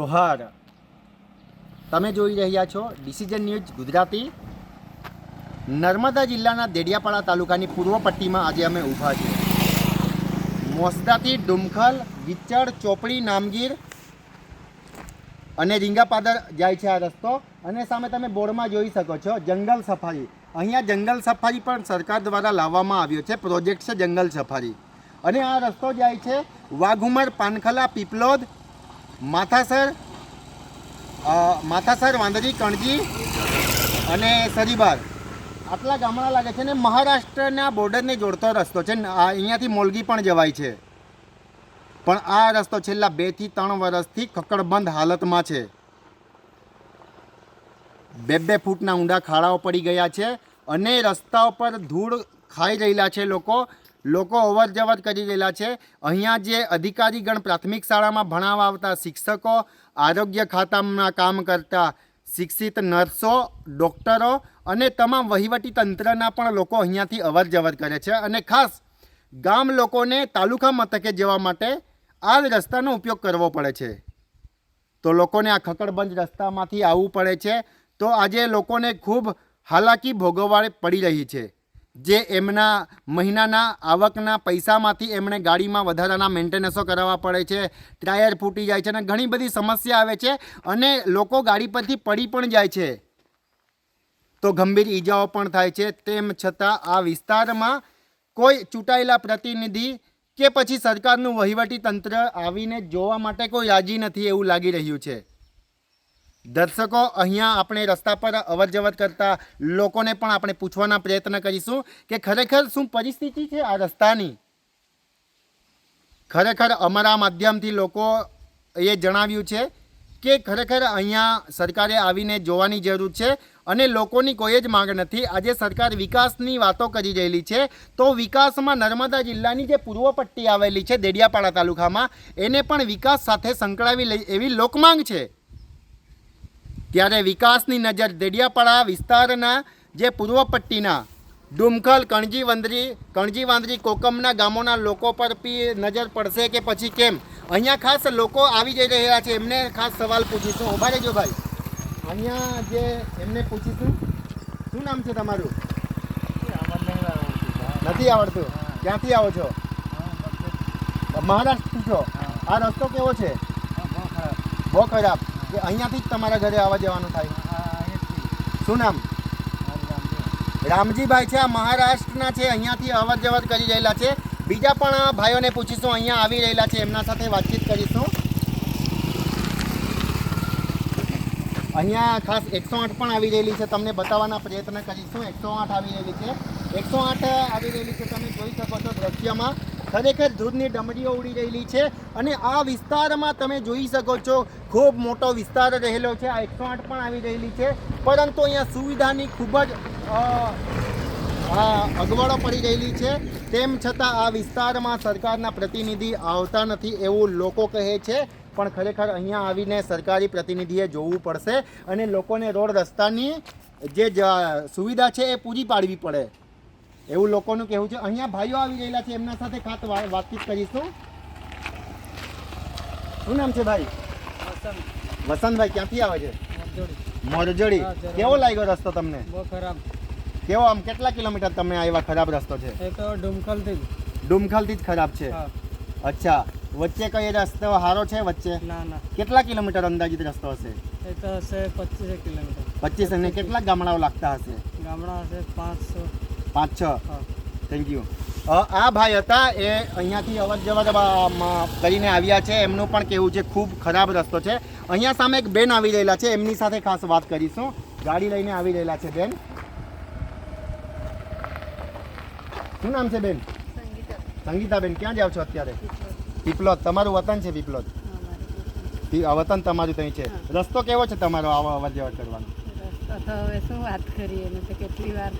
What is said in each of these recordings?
જોહાર. તમે જોઈ રહ્યા છો ડિસિઝન ન્યૂઝ ગુજરાતી. નર્મદા જિલ્લાના દેડિયાપાડા તાલુકાની પૂર્વ પટ્ટીમાં આજે અમે ઊભા છીએ. મોસદાથી ડુમખલ વિચળ ચોપડી, નામગીર અને રીંગાપાદર જાય છે આ રસ્તો. અને સામે તમે બોર્ડમાં જોઈ શકો છો જંગલ સફારી. અહીંયા જંગલ સફારી પણ સરકાર દ્વારા લાવવામાં આવ્યો છે. પ્રોજેક્ટ છે જંગલ સફારી. અને આ રસ્તો જાય છે વાઘુમર, પાનખલા, પીપલોદ માથાસર માથાસર, વાંદરી, કણજી અને સરીબાર. આટલા ગામડા લાગે છે ને મહારાષ્ટ્રના બોર્ડરને જોડતો રસ્તો છે ને અહીંયાથી મોલગી પણ જવાય છે. પણ આ રસ્તો છેલ્લા બેથી ત્રણ વર્ષથી કકડબંધ હાલતમાં છે. બે બે ફૂટના ઊંડા ખાડાઓ પડી ગયા છે અને રસ્તાઓ પર ધૂળ ખાઈ રહેલા છે લોકો. લોકો અવર જવર કરી રહેલા છે. અહીંયા જે અધિકારીગણ પ્રાથમિક શાળામાં ભણાવવા આવતા શિક્ષકો, આરોગ્ય ખાતામાં કામ કરતા શિક્ષિત નર્સો, ડૉક્ટરો અને તમામ વહીવટી તંત્રના પણ લોકો અહીંયાથી અવર જવર કરે છે. અને ખાસ ગામ લોકોને તાલુકા મથકે જવા માટે આ જ રસ્તાનો ઉપયોગ કરવો પડે છે. તો લોકોને આ ખકડબંધ રસ્તામાંથી આવવું પડે છે. તો આજે લોકોને ખૂબ હાલાકી ભોગવવા પડી રહી છે. જે એમના મહિનાના આવકના પૈસામાંથી એમણે ગાડીમાં વધારાના મેન્ટેનન્સો કરાવવા પડે છે, ટાયર ફૂટી જાય છે અને ઘણી બધી સમસ્યા આવે છે અને લોકો ગાડી પરથી પડી પણ જાય છે. તો ગંભીર ઈજાઓ પણ થાય છે, તેમ છતાં આ વિસ્તારમાં કોઈ ચૂંટાયેલા પ્રતિનિધિ કે પછી સરકારનું વહીવટી તંત્ર આવીને જોવા માટે કોઈ રાજી નથી એવું લાગી રહ્યું છે. દર્શકો, અહીંયા આપણે રસ્તા પર અવર જવર કરતા લોકોને પણ આપણે પૂછવાના પ્રયત્ન કરીશું કે ખરેખર શું પરિસ્થિતિ છે આ રસ્તાની? ખરેખર અમારા માધ્યમથી લોકો એ જણાવ્યું છે કે ખરેખર અહીંયા સરકારે આવીને જોવાની જરૂર છે અને લોકોની કોઈ જ માંગ નથી. આજે સરકાર વિકાસની વાતો કરી રહેલી છે તો વિકાસમાં નર્મદા જિલ્લાની જે પૂર્વ પટ્ટી આવેલી છે દેડિયાપાડા તાલુકામાં, એને પણ વિકાસ સાથે સંકળાવી લઈ એવી લોકમાંગ છે. ત્યારે વિકાસની નજર દેડિયાપાડા વિસ્તારના જે પૂર્વ પટ્ટીના ડુમખલ કણજી વંદરી કણજી વાંદરી કોકમના ગામોના લોકો પર બી નજર પડશે કે પછી કેમ? અહીંયા ખાસ લોકો આવી જઈ રહ્યા છે. એમને ખાસ સવાલ પૂછીશું. ઊભા રહેજો ભાઈ. અહીંયા જે એમને પૂછીશું. શું નામ છે તમારું? નથી આવડતું. ક્યાંથી આવો છો? મહારાષ્ટ્ર છો? આ રસ્તો કેવો છે? બહુ ખરાબ. કે અહીંયાથી જ તમારા ઘરે આવવા જવાનું થાય. શું નામ? રામજીભાઈ છે, આ મહારાષ્ટ્રના છે, અહીંયાથી અવર જવર કરી રહેલા છે. બીજા પણ ભાઈઓને પૂછીશું, અહીંયા આવી રહેલા છે, એમના સાથે વાતચીત કરીશું. અહીંયા ખાસ એકસો આઠ પણ આવી રહેલી છે, તમને બતાવવાના પ્રયત્ન કરીશું. એકસો આઠ આવી રહેલી છે. એકસો આઠ આવી રહેલી છે, તમે જોઈ શકો છો દ્રશ્યમાં. ખરેખર ધૂળની ડમરીઓ ઉડી રહેલી છે અને આ વિસ્તારમાં તમે જોઈ શકો છો, ખૂબ મોટો વિસ્તાર રહેલો છે. આ એકસો આઠ પણ આવી રહેલી છે. પરંતુ અહીંયા સુવિધાની ખૂબ જ અગવડો પડી રહેલી છે. તેમ છતાં આ વિસ્તારમાં સરકારના પ્રતિનિધિ આવતા નથી એવું લોકો કહે છે. પણ ખરેખર અહીંયા આવીને સરકારી પ્રતિનિધિએ જોવું પડશે અને લોકોને રોડ રસ્તાની જે સુવિધા છે એ પૂરી પાડવી પડે. એવું લોકોનું કહેવું છે. અહીંયા ભાઈઓ આવી ગયેલા છે એમના સાથે ખાત વાતચીત કરીશું. શું નામ છે ભાઈ? વસંતભાઈ ક્યાંથી આવે છે? મરજડી. કેવો લાગ્યો રસ્તો તમને? બહુ ખરાબ. કેવો આમ કેટલા કિલોમીટર તમે આવ્યા ખરાબ રસ્તો છે? એ તો ડુમખલથી ડુમખલથી જ ખરાબ છે? અચ્છા. વચ્ચે કઈ રસ્તો સારો છે વચ્ચે? ના ના. કેટલા કિલોમીટર અંદાજિત રસ્તો હશે? એ તો હશે પચીસ કિલોમીટર. પચીસ અને કેટલા ગામડાઓ લાગતા હશે? ગામડા હશે પાંચસો. પાંચ છ. થેન્ક યુ આ ભાઈ હતા એ અહીંયાથી અવર જવર કરીને આવ્યા છે. એમનું પણ કહેવું છે ખૂબ ખરાબ રસ્તો છે. અહીંયા સામે એક બેન આવી રહેલા છે એમની સાથે ખાસ વાત કરીશું. ગાડી લઈને આવી રહેલા છે બેન. શું નામ છે બેન? સંગીતાબેન ક્યાં જાવ છો અત્યારે? પીપલોદ તમારું વતન છે પીપલોદ વતન તમારું ત્યાં છે. રસ્તો કેવો છે તમારો આવા અવર જવર કરવાનો? રસ્તો તો હવે શું વાત કરીએ કેટલી વાર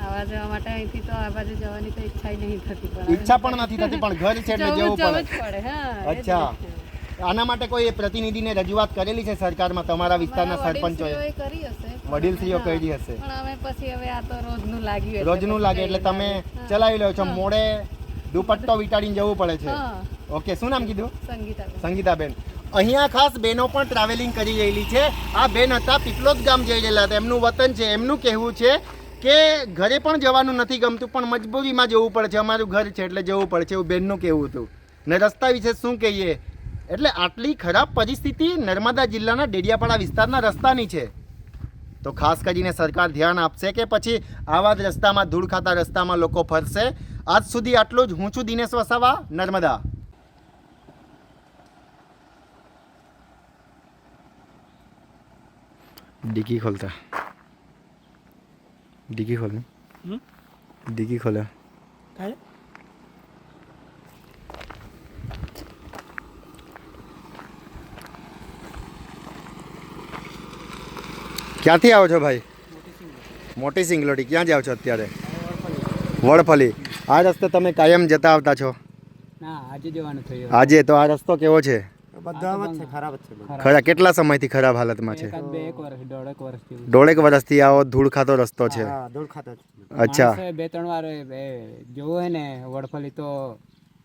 આવા જવા માટે અહીંથી તો આ બાજુ જવાની તો ઈચ્છા નહીં થતી પણ ઈચ્છા પણ નથી થતી પણ ઘર છે એટલે જવું પડે. અચ્છા. આના માટે કોઈ પ્રતિનિધિને રજૂઆત કરેલી છે સરકારમાં તમારા વિસ્તારના સરપંચોએ? કરી હશે. વડીલશ્રીઓ કરી હશે. પણ અમે પછી હવે આ તો રોજનું લાગ્યું રોજનું લાગે એટલે તમે ચલાવી લો છો મોડે દુપટ્ટો વિટાડીને જવું પડે છે. ઓકે શું નામ કીધું? સંગીતા સંગીતાબેન. અહીંયા ખાસ બહેનો પણ ટ્રાવેલિંગ કરી રહેલી છે. આ બેન હતા પીપલોદ ગામ જઈ રહેલા હતા. એમનું વતન છે એમનું કહેવું છે કે ઘરે પણ જવાનું નથી ગમતું, પણ મજબૂરીમાં જવું પડે છે. અમારું ઘર છે એટલે જવું પડે છે એવું બેનનું કહેવું હતું. ને રસ્તા વિશે શું કહીએ? એટલે આટલી ખરાબ પરિસ્થિતિ નર્મદા જિલ્લાના ડેડિયાપાડા વિસ્તારના રસ્તાની છે. તો ખાસ કરીને સરકાર ધ્યાન આપશે કે પછી આવા જ રસ્તામાં ધૂળ ખાતા રસ્તામાં લોકો ફરશે. આજ સુધી આટલું જ. હું છું દિનેશ વસાવા, નર્મદા. ડીકી ખોલતા. ডিগি খোলে ডিগি খোলে। ક્યાંથી આવો છો ભાઈ? મોટી સિંગલોડી ક્યાં જાઓ છો અત્યારે? વડફલી. આ રસ્તે તમે કાયમ જતા આવતા છો? આજે તો આ રસ્તો કેવો છે? છે ખરાબ જ છે ખરા કેટલા સમયથી ખરાબ હાલતમાં છે? એકાદ બે એક વર્ષ દોઢેક વર્ષથી દોઢેક વર્ષથી આવો ધૂળ ખાતો રસ્તો છે. ધૂળ ખાતા અચ્છા. બે ત્રણ વાર જોવું હોય ને વડફલી તો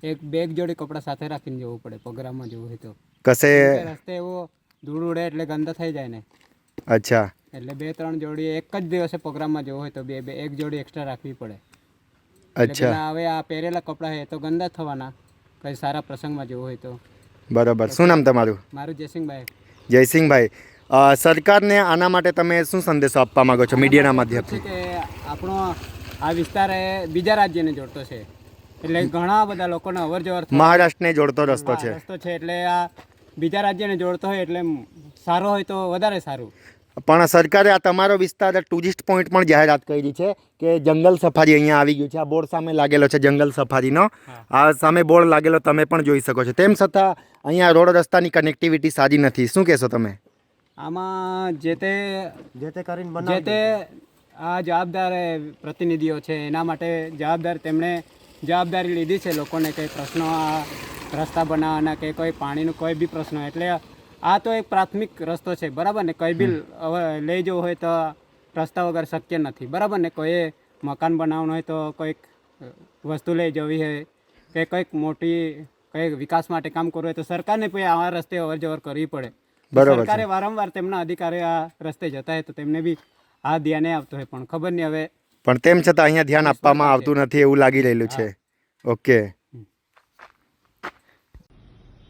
એક બેગ જોડી કપડા સાથે રાખીને જવું પડે પ્રોગ્રામમાં જવું હોય તો. કશે રસ્તે એવો ધૂળ ઉડે એટલે ગંદા થઈ જાય ને. અચ્છા. એટલે બે ત્રણ જોડી એક જ દિવસે પ્રોગ્રામમાં જવું હોય તો બે બે એક જોડી એક્સ્ટ્રા રાખવી પડે. અચ્છા. હવે આ પહેરેલા કપડાં છે તો ગંદા થવાના કઈ સારા પ્રસંગમાં જવું હોય તો. બરોબર. શું નામ તમારું? મારું જયસિંહભાઈ. જયસિંહભાઈ. સરકારને આના માટે તમે શું સંદેશો આપવા માંગો છો મીડિયાના માધ્યમથી? કે આપણો આ વિસ્તાર એ બીજા રાજ્યને જોડતો છે. એટલે ઘણા બધા લોકોને અવર જવર મહારાષ્ટ્રને જોડતો રસ્તો છે. રસ્તો છે એટલે આ બીજા રાજ્યને જોડતો હોય એટલે સારો હોય તો વધારે સારું. પણ સરકારે આ તમારો વિસ્તાર ટુરિસ્ટ પોઈન્ટ પણ જાહેરાત કરી છે કે જંગલ સફારી અહીંયા આવી ગયું છે. આ બોર્ડ સામે લાગેલો છે જંગલ સફારીનો. આ સામે બોર્ડ લાગેલો તમે પણ જોઈ શકો છો. તેમ છતાં અહીંયા રોડ રસ્તાની કનેક્ટિવિટી સારી નથી. શું કહેશો તમે? આમાં જે તે જે તે કરીને જે તે આ જવાબદાર પ્રતિનિધિઓ છે એના માટે જવાબદાર તેમણે જવાબદારી લીધી છે લોકોને કંઈ પ્રશ્નો આ રસ્તા બનાવવાના કે કોઈ પાણીનું કોઈ બી પ્રશ્ન એટલે આ તો એક પ્રાથમિક રસ્તો છે બરાબર ને? કંઈ બી હવે લઈ જવું હોય તો રસ્તા વગર શક્ય નથી બરાબર ને? કોઈ મકાન બનાવવાનું હોય તો કોઈક વસ્તુ લઈ જવી હોય કે કંઈક મોટી કંઈક વિકાસ માટે કામ કરવું હોય તો સરકારને પણ આવા રસ્તે અવર જવર કરવી પડે. સરકારે વારંવાર તેમના અધિકારી આ રસ્તે જતા હોય તો તેમને બી આ ધ્યાને આવતું હોય પણ ખબર નહીં હવે પણ તેમ છતાં અહીંયા ધ્યાન આપવામાં આવતું નથી એવું લાગી રહેલું છે. ઓકે.